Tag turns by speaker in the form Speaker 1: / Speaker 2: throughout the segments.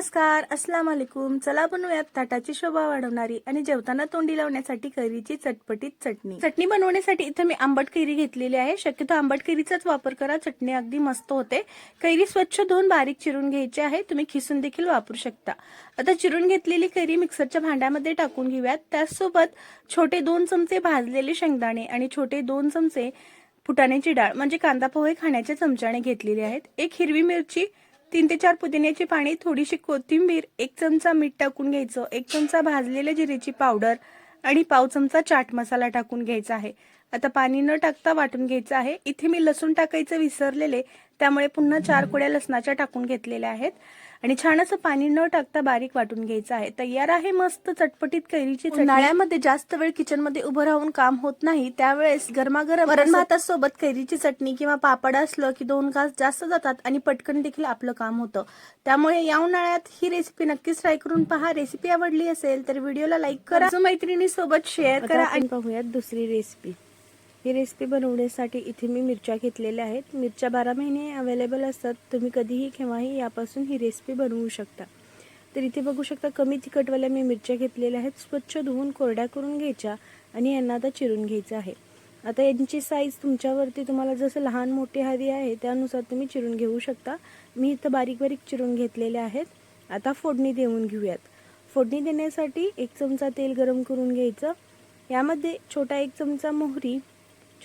Speaker 1: नमस्कार अस्सलाम वालेकुम चला बनवूयात ताटाची शोभा वाढवणारी आणि जेवताना तोंडी लावण्यासाठी कैरीची चटपटीत चटणी. चटणी बनवण्यासाठी इथे मी आंबट कैरी घेतलेली आहे. शक्यतो आंबट कैरीचाच वापर करा. चटणी अगदी मस्त होते. कैरी स्वच्छ धुवून बारीक चिरून घ्यायची आहे. तुम्ही खिसून देखील वापरू शकता. आता चिरून घेतलेली कैरी मिक्सरच्या भांड्यामध्ये टाकून घेऊयात. त्याचसोबत छोटे दोन चमचे भाजलेले शेंगदाणे आणि छोटे दोन चमचे फुटाण्याची डाळ म्हणजे कांदा पोहे खाण्याच्या चमच्याने घेतलेली आहेत. एक हिरवी मिरची तीन ते चार पुदिन्याची पाणी थोडीशी कोथिंबीर एक चमचा मीठ टाकून घ्यायचं एक चमचा भाजलेल्या जिरेची पावडर आणि पाव चमचा चाट मसाला टाकून घ्यायचा आहे. आता पाणी न टाकता वाटून घ्यायचं आहे. इथे मी लसूण टाकायचं विसरलेले त्यामुळे पुन्हा चार कुड्या लसणाच्या टाकून घेतलेल्या आहेत. आणि छान असं पाणी न टाकता बारीक वाटून घ्यायचं आहे. तयार आहे मस्त चटपटीत कैरीची. उन्हाळ्यामध्ये जास्त वेळ किचनमध्ये उभं राहून काम होत नाही त्यावेळेस गरमागरम वरण भातासोबत कैरीची चटणी किंवा पापड असलं की दोन घास जास्त जातात आणि पटकन देखील आपलं काम होतं. त्यामुळे या उन्हाळ्यात ही रेसिपी नक्कीच ट्राय करून पहा. रेसिपी आवडली असेल तर व्हिडिओला लाईक करा. मैत्रिणी सोबत शेअर करा आणि पाहूयात दुसरी रेसिपी ही रेसिपी बनवण्यासाठी इथे मी मिरच्या घेतलेल्या आहेत. मिरच्या बारा महिने अवेलेबल असतात. तुम्ही कधीही केव्हाही यापासून ही रेसिपी बनवू शकता. तर इथे बघू शकता कमी तिखटवाल्या मी मिरच्या घेतलेल्या आहेत. स्वच्छ धुवून कोरड्या करून घ्यायच्या आणि यांना आता चिरून घ्यायचं आहे. आता यांची साईज तुमच्यावरती तुम्हाला जसं लहान मोठी हवी आहे त्यानुसार तुम्ही चिरून घेऊ शकता. मी इथं बारीक बारीक चिरून घेतलेले आहेत. आता फोडणी देऊन घेऊयात. फोडणी देण्यासाठी एक चमचा तेल गरम करून घ्यायचं. यामध्ये छोटा एक चमचा मोहरी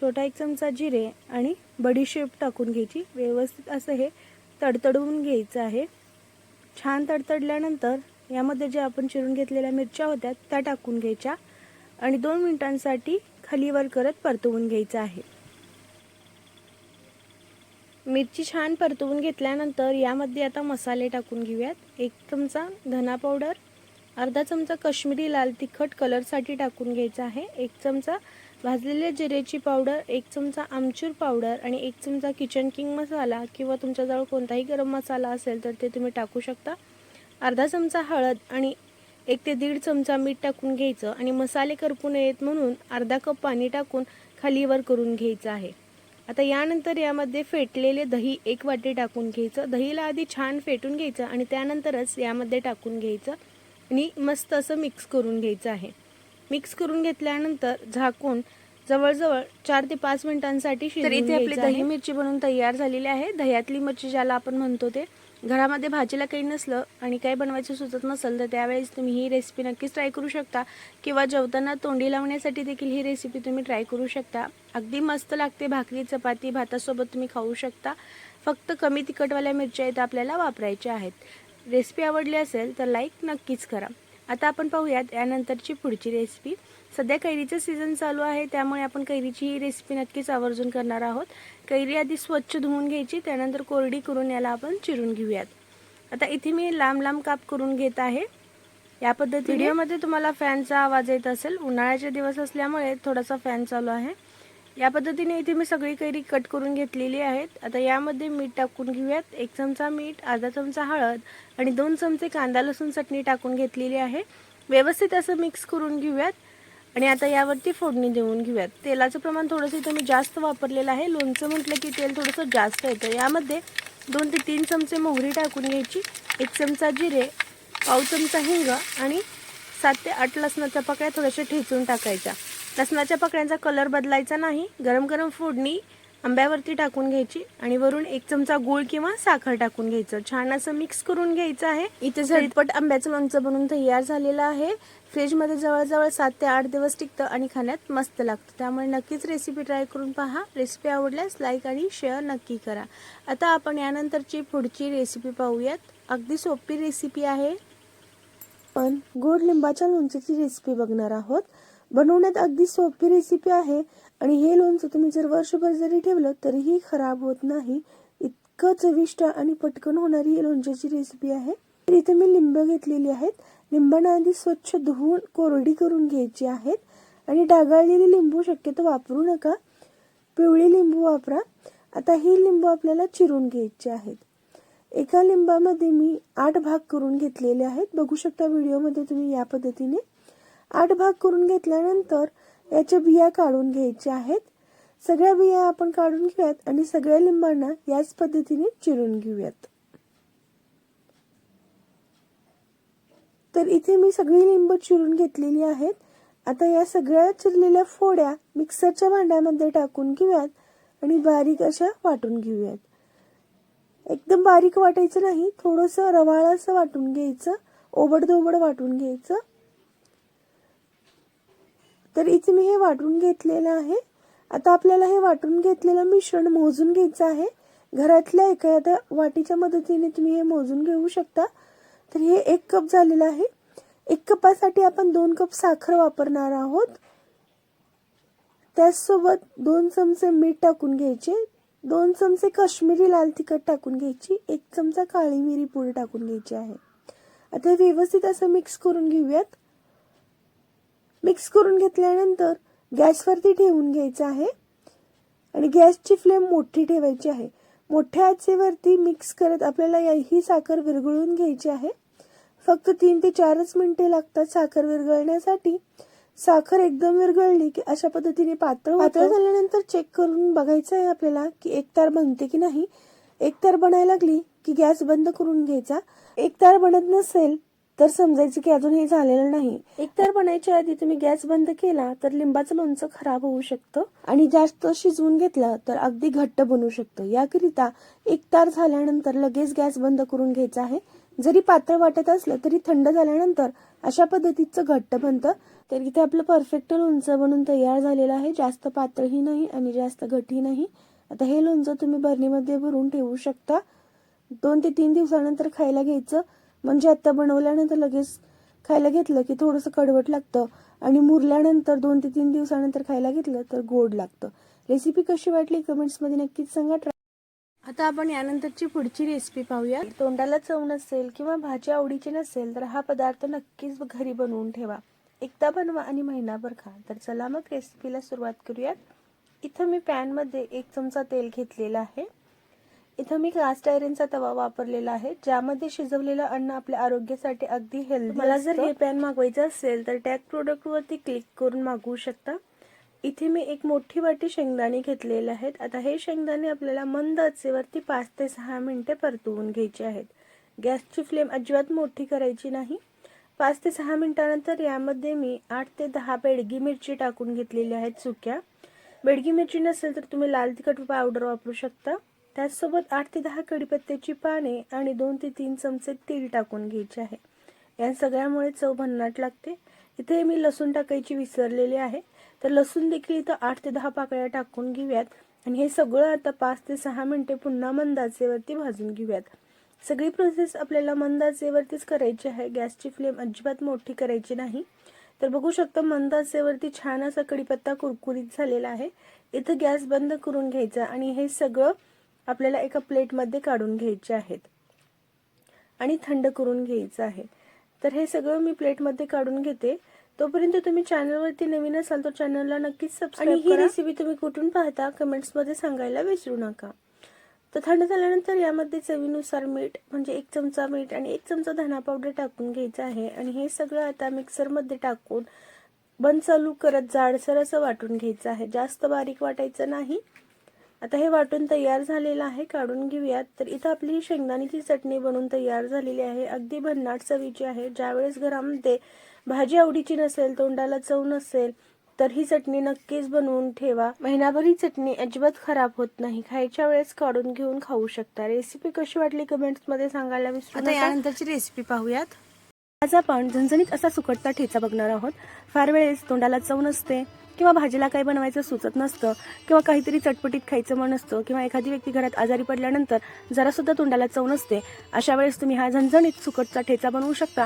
Speaker 1: छोटा एक चमचा जिरे आणि बडीशेप टाकून घ्यायची. व्यवस्थित असं हे तडतडवून घ्यायचं आहे. छान तडतडल्यानंतर यामध्ये जे आपण चिरून घेतलेल्या मिरच्या होत्या त्या टाकून घ्यायच्या आणि दोन मिनिटांसाठी खालीवर करत परतवून घ्यायचं आहे. मिरची छान परतवून घेतल्यानंतर यामध्ये आता मसाले टाकून घेऊयात. एक चमचा धना पावडर अर्धा चमचा काश्मीरी लाल तिखट कलरसाठी टाकून घ्यायचा आहे. एक चमचा भाजलेल्या जिरेची पावडर एक चमचा आमचूर पावडर आणि एक चमचा किचन किंग मसाला किंवा तुमच्याजवळ कोणताही गरम मसाला असेल तर ते तुम्ही टाकू शकता. अर्धा चमचा हळद आणि एक ते दीड चमचा मीठ टाकून घ्यायचं आणि मसाले करपू नयेत म्हणून अर्धा कप पाणी टाकून खालीवर करून घ्यायचं आहे. आता यानंतर यामध्ये फेटलेले दही एक वाटी टाकून घ्यायचं. दहीला आधी छान फेटून घ्यायचं आणि त्यानंतरच यामध्ये टाकून घ्यायचं. आणि मस्त असं मिक्स करून घ्यायचं आहे. मिक्स करून घेतल्यानंतर झाकून जवळजवळ चार ते पाच मिनिटांसाठी तर इथे आपली दही मिरची बनवून तयार झालेली आहे. दह्यातली मिरची ज्याला आपण म्हणतो ते घरामध्ये भाजीला काही नसलं आणि काही बनवायचं सुचत नसेल तर त्यावेळेस तुम्ही ही रेसिपी नक्कीच ट्राय करू शकता. किंवा जेवताना तोंडी लावण्यासाठी देखील ही रेसिपी तुम्ही ट्राय करू शकता. अगदी मस्त लागते भाकरी चपाती भातासोबत तुम्ही खाऊ शकता. फक्त कमी तिखटवाल्या मिरच्या इथं आपल्याला वापरायच्या आहेत. रेसिपी आवडली असेल तर लाईक नक्कीच करा. आता आपण पाहूयात यानंतरची पुढची रेसिपी. सध्या कैरीचं सीझन चालू आहे त्यामुळे आपण कैरीची ही रेसिपी नक्कीच आवर्जून करणार आहोत. कैरी आधी स्वच्छ धुवून घ्यायची त्यानंतर कोरडी करून याला आपण चिरून घेऊयात. आता इथे मी लांब लांब काप करून घेत आहे. या पद्धतीने व्हिडिओमध्ये तुम्हाला फॅनचा आवाज येत असेल. उन्हाळ्याचे दिवस असल्यामुळे थोडासा फॅन चालू आहे. या पद्धतीने इथे मी सगळी कैरी कट करून घेतलेली आहेत. आता यामध्ये मीठ टाकून घेऊयात. एक चमचा मीठ अर्धा चमचा हळद आणि दोन चमचे कांदा लसूण चटणी टाकून घेतलेली आहे. व्यवस्थित असं मिक्स करून घेऊयात. आणि आता यावरती फोडणी देऊन घेऊयात. तेलाचं प्रमाण थोडंसं इथं मी जास्त वापरलेलं आहे. लोणचं म्हटलं की तेल थोडंसं जास्त येतं. यामध्ये दोन ते तीन चमचे मोहरी टाकून घ्यायची. एक चमचा जिरे पाव चमचा हिंग आणि सात ते आठ लसणाच्या पकड्या थोड्याशा ठेचून टाकायच्या. लसणाच्या पकड्यांचा कलर बदलायचा नाही. गरम गरम फोडणी आंब्यावरती टाकून घ्यायची आणि वरून एक चमचा गूळ किंवा साखर टाकून घ्यायचं. छान असं मिक्स करून घ्यायचं आहे. इथे झटपट आंब्याचं लोणचं बनवून तयार झालेलं आहे. फ्रीजमध्ये जवळजवळ सात ते आठ दिवस टिकतं आणि खाण्यात मस्त लागतं. त्यामुळे नक्कीच रेसिपी ट्राय करून पहा. रेसिपी आवडल्यास लाईक आणि शेअर नक्की करा. आता आपण यानंतरची पुढची रेसिपी पाहूयात. अगदी सोपी रेसिपी आहे. पण गोड लिंबाच्या लोणच्याची रेसिपी बघणार आहोत. बनवण्यात अगदी सोपी रेसिपी आहे. आणि हे लोणचं तुम्ही जर वर्षभर जरी ठेवलं तरीही खराब होत नाही. इतकं चविष्ट आणि पटकन होणारी ही लोणच्याची रेसिपी आहे. तर इथे मी लिंब घेतलेली आहेत. लिंबांना आधी स्वच्छ धुवून कोरडी करून घ्यायची आहेत. आणि डागाळलेली लिंबू शक्यतो वापरू नका. पिवळी लिंबू वापरा. आता ही लिंबू आपल्याला चिरून घ्यायची आहेत. एका लिंबामध्ये मी आठ भाग करून घेतलेले आहेत. बघू शकता व्हिडिओमध्ये तुम्ही या पद्धतीने आठ भाग करून घेतल्यानंतर याच्या बिया काढून घ्यायच्या आहेत. सगळ्या बिया आपण काढून घेऊयात आणि सगळ्या लिंबांना याच पद्धतीने चिरून घेऊयात. तर इथे मी सगळी लिंब चिरून घेतलेली आहेत. आता या सगळ्या चिरलेल्या फोड्या मिक्सरच्या भांड्यामध्ये टाकून घेऊयात आणि बारीक अशा वाटून घेऊयात. एकदम बारीक वाटायचं नाही थोडंसं रवाळ असं वाटून घ्यायचं ओबडधोबड वाटून घ्यायचं. तर इथे मी हे वाटून घेतलेलं आहे. आता आपल्याला हे वाटून घेतलेलं मिश्रण मोजून घ्यायचं आहे. घरातल्या एखाद्या वाटीच्या मदतीने तुम्ही हे मोजून घेऊ शकता. तर हे एक कप झालेलं आहे. एक कपासाठी आपण दोन कप साखर वापरणार आहोत. त्याचसोबत दोन चमचे मीठ टाकून घ्यायचे. दोन चमचे काश्मीरी लाल तिखट टाकून घ्यायची. एक चमचा काळी मिरी पूड टाकून घ्यायची आहे. आता हे व्यवस्थित असं मिक्स करून घेऊयात. मिक्स करून घेतल्यानंतर गॅसवरती ठेवून घ्यायचं आहे. आणि गॅसची फ्लेम मोठी ठेवायची आहे. मोठ्या आचेवरती मिक्स करत आपल्याला या- ही साखर विरघळून घ्यायची आहे. फक्त तीन ते चारच मिनिटे लागतात साखर विरघळण्यासाठी. साखर एकदम विरघळली की अशा पद्धतीने पातळ पातळ झाल्यानंतर चेक करून बघायचं आहे आपल्याला की एक तार बनते की नाही. एक तार बनायला लागली की गॅस बंद करून घ्यायचा. एक तार बनत नसेल तर समजायचं की अजून हे झालेलं नाही. एक तार बनायच्या आधी तुम्ही गॅस बंद केला तर लिंबाचं लोणचं खराब होऊ शकतं. आणि जास्त शिजवून घेतलं तर अगदी घट्ट बनू शकतं. याकरिता एक तार झाल्यानंतर लगेच गॅस बंद करून घ्यायचा आहे. जरी पातळ वाटत असलं तरी थंड झाल्यानंतर अशा पद्धतीचं घट्ट बनतं. तर इथे आपलं परफेक्ट लोणचं बनून तयार झालेलं आहे. जास्त पातळही नाही आणि जास्त घटही नाही. आता हे लोणचं तुम्ही बरणीमध्ये भरून ठेवू शकता. दोन ते तीन दिवसानंतर खायला घ्यायचं. म्हणजे आता बनवल्यानंतर लगेच खायला घेतलं की थोडंसं कडवट लागतं आणि मुरल्यानंतर दोन ते तीन दिवसानंतर खायला घेतलं तर गोड लागतं. रेसिपी कशी वाटली कमेंट्समध्ये नक्कीच सांगा. ट्राय आता आपण यानंतरची पुढची रेसिपी पाहूया. तोंडाला चव नसेल किंवा भाजी आवडीची नसेल तर हा पदार्थ नक्कीच घरी बनवून ठेवा. एकदा बनवा आणि महिनाभर खा. तर चला मग रेसिपीला सुरुवात करूयात. इथं मी पॅनमध्ये एक चमचा तेल घेतलेलं आहे. इथं मी कास्ट आयरनचा तवा वापरलेला आहे ज्यामध्ये शिजवलेलं अन्न आपल्या आरोग्यासाठी अगदी हेल्दी मला जर हे पॅन मागवायचं असेल तर टॅग प्रोडक्ट वरती क्लिक करून मागवू शकता. इथे मी एक मोठी वाटी शेंगदाणे घेतलेले आहेत. आता हे शेंगदाणे आपल्याला मंद आचेवरती पाच ते सहा मिनिटे परतवून घ्यायचे आहेत. गॅसची फ्लेम अजिबात मोठी करायची नाही. पाच ते सहा मिनिटानंतर यामध्ये मी आठ ते दहा बेडगी मिरची टाकून घेतलेली आहेत सुक्या. बेडगी मिरची नसेल तर तुम्ही लाल तिखट पावडर वापरू शकता. त्याचसोबत आठ ते दहा कडीपत्त्याची पाने आणि दोन ते तीन चमचे तेल टाकून घ्यायचे आहे. या सगळ्यामुळे चव भन्नाट लागते. इथे मी लसूण टाकायची विसरलेली आहे. तर लसूण देखील इथं आठ ते दहा पाकळ्या टाकून घेऊयात. आणि हे सगळं आता पाच ते सहा मिनिटे पुन्हा मंदाचेवरती भाजून घेऊयात. सगळी प्रोसेस आपल्याला मंदाचेवरतीच करायची आहे. गॅसची फ्लेम अजिबात मोठी करायची नाही. तर बघू शकता मंदाचेवरती छान असा कडीपत्ता कुरकुरीत झालेला आहे. इथं गॅस बंद करून घ्यायचा आणि हे सगळं आपल्याला एका प्लेटमध्ये काढून घ्यायचे आहेत आणि थंड करून घ्यायचं आहे. तर हे सगळं मी प्लेटमध्ये काढून घेते. तोपर्यंत तुम्ही चॅनलवरती नवीन असाल तर चॅनलला नक्कीच सबस्क्राईब आणि ही रेसिपी तुम्ही कुठून पाहता? कमेंट्समध्ये सांगायला विसरू नका. तर थंड झाल्यानंतर यामध्ये चवीनुसार मीठ म्हणजे एक चमचा मीठ आणि एक चमचा धना पावडर टाकून घ्यायचं आहे. आणि हे सगळं आता मिक्सरमध्ये टाकून बंद चालू करत जाडसर असं वाटून घ्यायचं आहे. जास्त बारीक वाटायचं नाही. आता हे वाटून तयार झालेलं आहे काढून घेऊयात. तर इथं आपली ही शेंगदाण्याची चटणी बनवून तयार झालेली आहे. अगदी भन्नाट चवीची आहे. ज्यावेळेस घरामध्ये भाजी आवडीची नसेल तोंडाला चव नसेल तर ही चटणी नक्कीच बनवून ठेवा. महिनाभर ही चटणी अजिबात खराब होत नाही. खायच्या वेळेस काढून घेऊन खाऊ शकता. रेसिपी कशी वाटली कमेंट्समध्ये सांगायला विसरू नका.
Speaker 2: यानंतरची रेसिपी पाहूयात.
Speaker 1: आज आपण झणझणीत असा सुकटचा ठेचा बघणार आहोत. फार वेळेस तोंडाला चव नसते. किंवा भाजीला काही बनवायचं सुचत नसतं किंवा काहीतरी चटपटीत खायचं मन असतं किंवा एखादी व्यक्ती घरात आजारी पडल्यानंतर जरासुद्धा तोंडाला चव नसते अशा वेळेस तुम्ही हा झणझणीत सुकटचा ठेचा बनवू शकता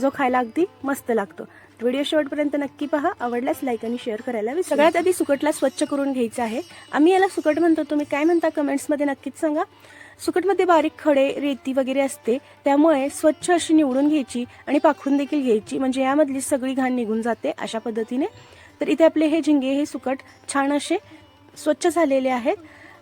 Speaker 1: जो खायला अगदी मस्त लागतो. व्हिडिओ शेवटपर्यंत नक्की पहा आवडल्यास लाईक आणि शेअर करायला सगळ्यात आधी सुकटला स्वच्छ करून घ्यायचं आहे. आम्ही याला सुकट म्हणतो तुम्ही काय म्हणता कमेंट्समध्ये नक्कीच सांगा. सुकटमध्ये बारीक खडे रेती वगैरे असते त्यामुळे स्वच्छ अशी निवडून घ्यायची आणि पाखरून देखील घ्यायची म्हणजे यामधली सगळी घाण निघून जाते अशा पद्धतीने. तर इथे आपले हे झिंगे हे सुकट छान असे स्वच्छ झालेले आहेत.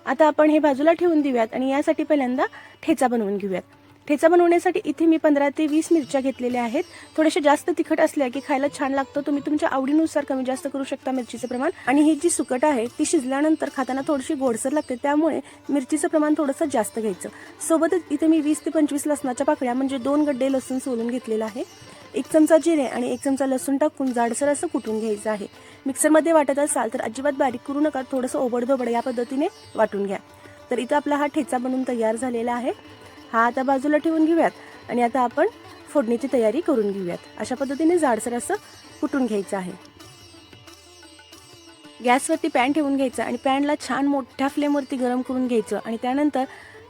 Speaker 1: आता आपण हे बाजूला ठेवून देऊयात आणि यासाठी पहिल्यांदा ठेचा बनवून घेऊयात. ठेचा बनवण्यासाठी इथे मी पंधरा ते वीस मिरच्या घेतलेल्या आहेत. थोड्याशा जास्त तिखट असल्या की खायला छान लागतं. तुम्ही तुमच्या आवडीनुसार कमी जास्त करू शकता मिरचीचं प्रमाण. आणि ही जी सुकट आहे ती शिजल्यानंतर खाताना थोडीशी गोडसर लागते. त्यामुळे मिरचीचं प्रमाण थोडंसं जास्त घ्यायचं. सोबतच इथे मी वीस ते पंचवीस लसणाच्या पाकळ्या म्हणजे दोन गड्डे लसूण सोलून घेतलेला आहे. एक चमचा जिरे आणि एक चमचा लसूण टाकून जाडसर असं कुटून घ्यायचं आहे. मिक्सरमध्ये वाटत असाल तर अजिबात बारीक करू नका थोडंसं ओबडधोबड या पद्धतीने वाटून घ्या. तर इथं आपला हा ठेचा बनून तयार झालेला आहे. हा आता बाजूला ठेवून घेऊयात आणि आता आपण फोडणीची तयारी करून घेऊयात. अशा पद्धतीने जाडसर असं कुटून घ्यायचं आहे. गॅसवरती पॅन ठेवून घ्यायचं आणि पॅनला छान मोठ्या फ्लेमवरती गरम करून घ्यायचं आणि त्यानंतर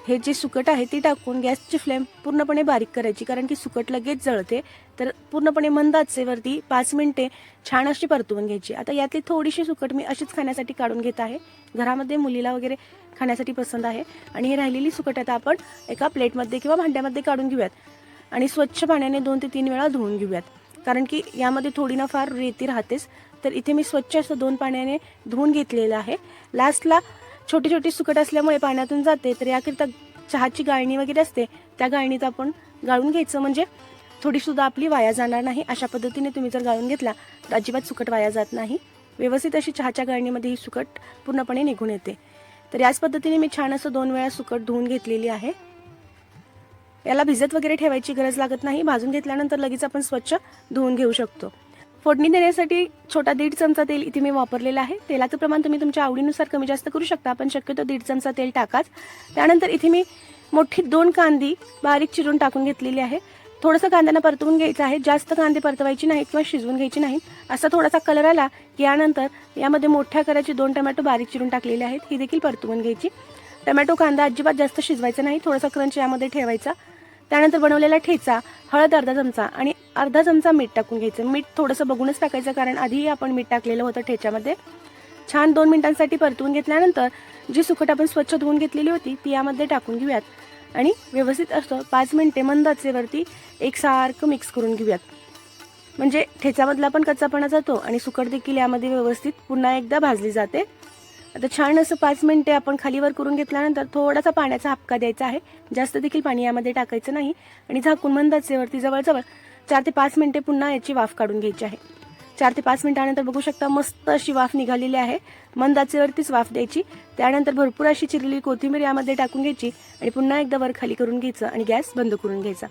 Speaker 1: हे जे सुकट आहे ती टाकून गॅसची फ्लेम पूर्णपणे बारीक करायची कारण की सुकट लगेच जळते. तर पूर्णपणे मंद आचेवरती पाच मिनिटे छान अशी परतवून घ्यायची. आता यातली थोडीशी सुकट मी अशीच खाण्यासाठी काढून घेत आहे. घरामध्ये मुलीला वगैरे खाण्यासाठी पसंत आहे. आणि ही राहिलेली सुकट आता आपण एका प्लेटमध्ये किंवा भांड्यामध्ये काढून घेऊयात. आणि स्वच्छ पाण्याने दोन ते तीन वेळा धुवून घेऊयात. कारण की यामध्ये थोडी ना फार रेती राहतेच. तर इथे मी स्वच्छ असं दोन पाण्याने धुवून घेतलेलं आहे. लास्टला छोटी छोटी सुकट असल्यामुळे पाण्यातून जाते तर याकरिता चहाची गाळणी वगैरे असते. त्या गाळणीत आपण गाळून घ्यायचं म्हणजे थोडी सुद्धा आपली वाया जाणार नाही अशा पद्धतीने तुम्ही जर गाळून घेतला तर अजिबात सुकट वाया जात नाही. व्यवस्थित अशी चहाच्या गाळणीमध्ये ही सुकट पूर्णपणे निघून येते. तर याच पद्धतीने मी छान असं दोन वेळा सुकट धुवून घेतलेली आहे. याला भिजत वगैरे ठेवायची गरज लागत नाही. भाजून घेतल्यानंतर लगेच आपण स्वच्छ धुवून घेऊ शकतो. फोडणी देण्यासाठी छोटा दीड चमचा तेल इथे मी वापरलेला आहे. तेलाचं प्रमाण तुम्ही तुमच्या आवडीनुसार कमी जास्त करू शकता पण शक्यतो दीड चमचा तेल टाकाच. त्यानंतर इथे मी मोठी दोन कांदी बारीक चिरून टाकून घेतलेली आहे. थोडंसं कांद्यांना परतवून घ्यायचं आहे. जास्त कांदे परतवायची नाहीत किंवा शिजवून घ्यायची नाहीत. असा थोडासा कलर आला की यानंतर यामध्ये मोठ्या कराची दोन टमॅटो बारीक चिरून टाकलेले आहेत. ही देखील परतवून घ्यायची. टमॅटो कांदा अजिबात जास्त शिजवायचा नाही. थोडासा क्रंच यामध्ये ठेवायचा. त्यानंतर बनवलेला ठेचा हळद अर्धा चमचा आणि अर्धा चमचा मीठ टाकून घ्यायचं. मीठ थोडंसं बघूनच टाकायचं कारण आधीही आपण मीठ टाकलेलं होतं ठेच्यामध्ये. छान दोन मिनिटांसाठी परतवून घेतल्यानंतर जी सुकट आपण स्वच्छ धुवून घेतलेली होती ती यामध्ये टाकून घेऊयात. आणि व्यवस्थित असं पाच मिनिटे मंद आचेवरती एकसारखं मिक्स करून घेऊयात. म्हणजे ठेच्यामधला पण कच्चापणा जातो आणि सुकट देखील यामध्ये व्यवस्थित पुन्हा एकदा भाजली जाते. आता छान असं पाच मिनटे आपण खालीवर करून घेतल्यानंतर थोडासा पाण्याचा हापका द्यायचा आहे. जास्त देखील पाणी यामध्ये टाकायचं नाही आणि झाकून मंद आचेवरती जवळजवळ चार ते पाच मिनटे पुन्हा याची वाफ काढून घ्यायची आहे. चार ते पाच मिनिटानंतर बघू शकता मस्त अशी वाफ निघालेली आहे. मंदाचेवरतीच वाफ द्यायची. त्यानंतर भरपूर अशी चिरलेली कोथिंबीर यामध्ये टाकून घ्यायची आणि पुन्हा एकदा वर खाली करून घ्यायचं आणि गॅस बंद करून घ्यायचा.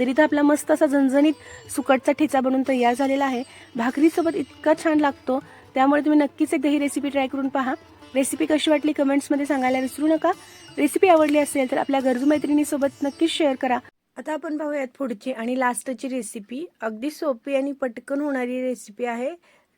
Speaker 1: तर इथं आपला मस्त असा झणझणीत सुकटचा ठेचा बनून तयार झालेला आहे. भाकरीसोबत इतका छान लागतो. त्यामुळे तुम्ही नक्कीच एकदा ही रेसिपी ट्राय करून पहा. रेसिपी कशी वाटली कमेंट्समध्ये सांगायला विसरू नका. रेसिपी आवडली असेल तर आपल्या गरजू मैत्रिणीसोबत नक्कीच शेअर करा. आता आपण पाहूयात पुढची आणि लास्टची रेसिपी. अगदी सोपी आणि पटकन होणारी रेसिपी आहे.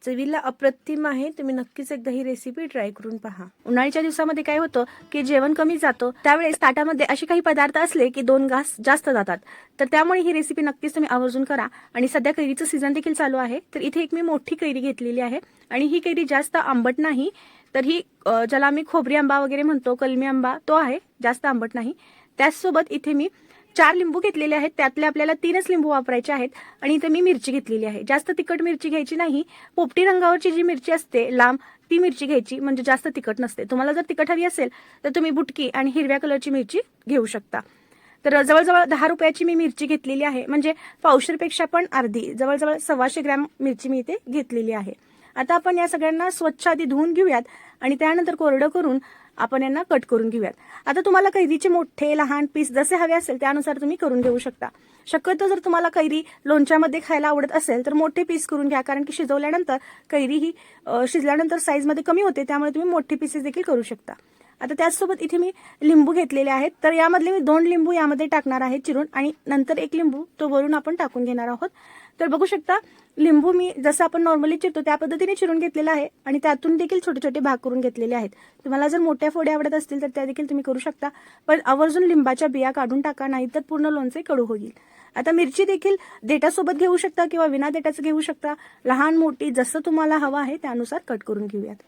Speaker 1: चवीला अप्रतिम आहे. तुम्ही नक्कीच एकदा ही रेसिपी ट्राय करून पहा. उन्हाळीच्या दिवसामध्ये काय होतं की जेवण कमी जातो. त्यावेळेस ताटामध्ये असे काही पदार्थ असले की दोन घास जास्त जातात. तर त्यामुळे ही रेसिपी नक्कीच तुम्ही आवर्जून करा. आणि सध्या कैरीचं सीझन देखील चालू आहे. तर इथे एक मी मोठी कैरी घेतलेली आहे. आणि ही कैरी जास्त आंबट नाही. तर ही ज्याला आम्ही खोबरी आंबा वगैरे म्हणतो कलमी आंबा तो आहे जास्त आंबट नाही. त्याचसोबत इथे मी चार लिंबू घेतलेले आहेत. त्यातले आपल्याला तीनच लिंबू वापरायचे आहेत आणि इथे मी मिरची घेतलेली आहे. जास्त तिखट मिरची घ्यायची नाही. पोपटी रंगावरची जी मिरची असते लांब ती मिरची घ्यायची म्हणजे जास्त तिखट नसते. तुम्हाला जर तिखट हवी असेल तर तुम्ही बुटकी आणि हिरव्या कलरची मिरची घेऊ शकता. तर जवळजवळ दहा रुपयाची मी मिरची घेतलेली आहे. म्हणजे पावशेरपेक्षा पण अर्धी जवळजवळ सव्वाशे ग्रॅम मिरची मी इथे घेतलेली आहे. आता आपण या सगळ्यांना स्वच्छ आधी धुवून घेऊयात आणि त्यानंतर कोरडं करून आपण यांना कट करून घेऊयात. आता तुम्हाला कैरीचे मोठे लहान पीस जसे हवे असेल त्यानुसार तुम्ही करून घेऊ शकता. शक्यतो जर तुम्हाला कैरी लोणच्यामध्ये खायला आवडत असेल तर मोठे पीस करून घ्या कारण की शिजवल्यानंतर कैरी ही शिजल्यानंतर साईजमध्ये कमी होते त्यामुळे तुम्ही मोठे पीसेस देखील करू शकता. आता त्याचसोबत इथे मी लिंबू घेतलेले आहेत. तर यामधले मी दोन लिंबू यामध्ये टाकणार आहे चिरून आणि नंतर एक लिंबू तो वरून आपण टाकून घेणार आहोत. तर बघू शकता लिंबू मी जसं आपण नॉर्मली चिरतो त्या पद्धतीने चिरून घेतलेला आहे आणि त्यातून देखील छोटे छोटे भाग करून घेतलेले आहेत. तुम्हाला जर मोठ्या फोड्या आवडत असतील तर त्या देखील तुम्ही करू शकता. पण आवर्जून लिंबाच्या बिया काढून टाका नाही तर पूर्ण लोणचे कडू होईल. आता मिरची देखील देटासोबत घेऊ शकता किंवा विना देटाचं घेऊ शकता. लहान मोठी जसं तुम्हाला हवं आहे त्यानुसार कट करून घेऊयात.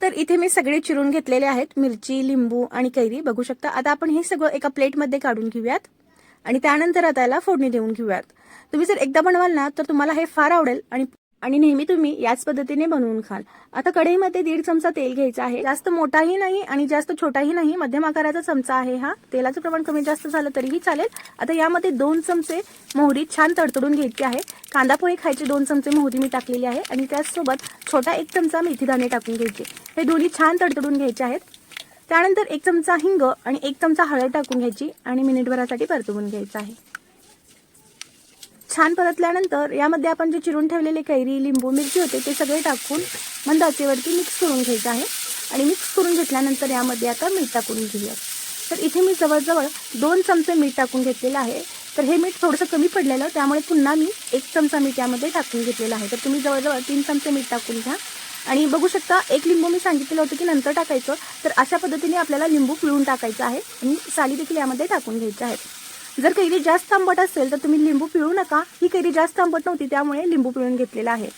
Speaker 1: तर इथे मी सगळे चिरून घेतलेले आहेत. मिरची लिंबू आणि कैरी. बघू शकता आता आपण हे सगळं एका प्लेटमध्ये काढून घेऊयात. आणि त्यानंतर आता याला फोडणी देऊन घेऊयात. तुम्ही जर एकदा बनवाल ना तर तुम्हाला हे फार आवडेल आणि आणि नेहमी तुम्ही याच पद्धतीने बनवून खाल. आता कढईमध्ये दीड चमचा तेल घ्यायचा आहे. जास्त मोठाही नाही आणि जास्त छोटाही नाही मध्यम आकाराचा चमचा आहे हा. तेलाचं प्रमाण कमी जास्त झालं तरीही चालेल. आता यामध्ये दोन चमचे मोहरी छान तडतडून घ्यायची आहे. कांदा पोहे खायचे दोन चमचे मोहरी मी टाकलेली आहे आणि त्याचसोबत छोटा एक चमचा मेथी दाणे टाकून घ्यायचे. हे दोन्ही छान तडतडून घ्यायचे आहेत. त्यानंतर एक चमचा हिंग आणि एक चमचा हळद टाकून घ्यायची आणि मिनिटभरासाठी परतवून घ्यायचं आहे. छान परतल्यानंतर यामध्ये आपण जे चिरून ठेवलेले कैरी लिंबू मिरची होते ते सगळे टाकून मंद आचेवरती मिक्स करून घ्यायचं आहे. आणि मिक्स करून घेतल्यानंतर यामध्ये आता मीठ टाकून घेऊयात. तर इथे मी जवळजवळ दोन चमचे मीठ टाकून घेतलेलं आहे. तर हे मीठ थोडंसं कमी पडलेलं त्यामुळे पुन्हा मी एक चमचा मीठ यामध्ये टाकून घेतलेला आहे. तर तुम्ही जवळजवळ तीन चमचे मीठ टाकून घ्या. आणि बघू शकता एक लिंबू मी सांगितलेलं होतं की नंतर टाकायचं. तर अशा पद्धतीने आपल्याला लिंबू पिळून टाकायचं आहे. आणि साली देखील यामध्ये टाकून घ्यायचे आहेत. जर कैरी जास्त आंबट असेल तर तुम्ही लिंबू पिळू नका. ही कैरी जास्त आंबट नव्हती त्यामुळे लिंबू पिळून घेतलेला आहे.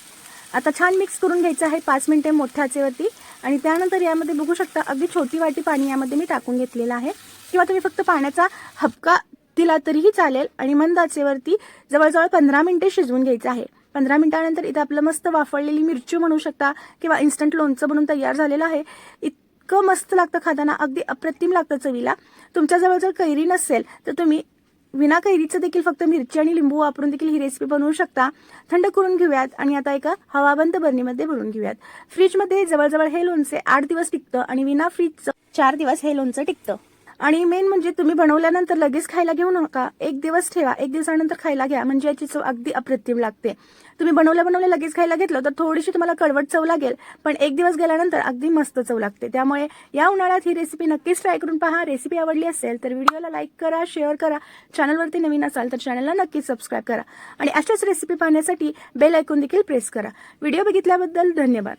Speaker 1: आता छान मिक्स करून घ्यायचं आहे पाच मिनटे मोठ्या आचेवरती आणि त्यानंतर यामध्ये बघू शकता अगदी छोटी वाटी पाणी यामध्ये मी टाकून घेतलेलं आहे. किंवा तुम्ही फक्त पाण्याचा हपका दिला तरीही चालेल. आणि मंद आचेवरती जवळजवळ पंधरा मिनटे शिजवून घ्यायचं आहे. पंधरा मिनिटानंतर इथं आपलं मस्त वाफळलेली मिरची म्हणू शकता किंवा इन्स्टंट लोणचं बनून तयार झालेलं आहे. इतकं मस्त लागतं खाताना अगदी अप्रतिम लागतं चवीला. तुमच्याजवळ जर कैरी नसेल तर तुम्ही विना कैरीचं देखील फक्त मिरची आणि लिंबू वापरून देखील ही रेसिपी बनवू शकता. थंड करून घेऊयात आणि आता एका हवाबंद बरणीमध्ये भरून घेऊयात. फ्रीजमध्ये जवळजवळ हे लोणचे आठ दिवस टिकतं आणि विना फ्रीजचं चार दिवस हे लोणचं टिकतं. आणि मेन म्हणजे तुम्ही बनवल्यानंतर लगेच खायला घेऊ नका. एक दिवस ठेवा एक दिवसानंतर खायला घ्या. म्हणजे याची चव अगदी अप्रतिम लागते. तुम्ही बनवल्या बनवल्या लगेच खायला घेतलं तर थोडीशी तुम्हाला कडवट चव लागेल पण एक दिवस गेल्यानंतर अगदी मस्त चव लागते. त्यामुळे या उन्हाळ्यात ही रेसिपी नक्कीच ट्राय करून पहा. रेसिपी आवडली असेल तर व्हिडिओला लाईक करा शेअर करा. चॅनलवरती नवीन असाल तर चॅनलला नक्कीच सबस्क्राईब करा. आणि अशाच रेसिपी पाहण्यासाठी बेल ऐकून देखील प्रेस करा. व्हिडिओ बघितल्याबद्दल धन्यवाद.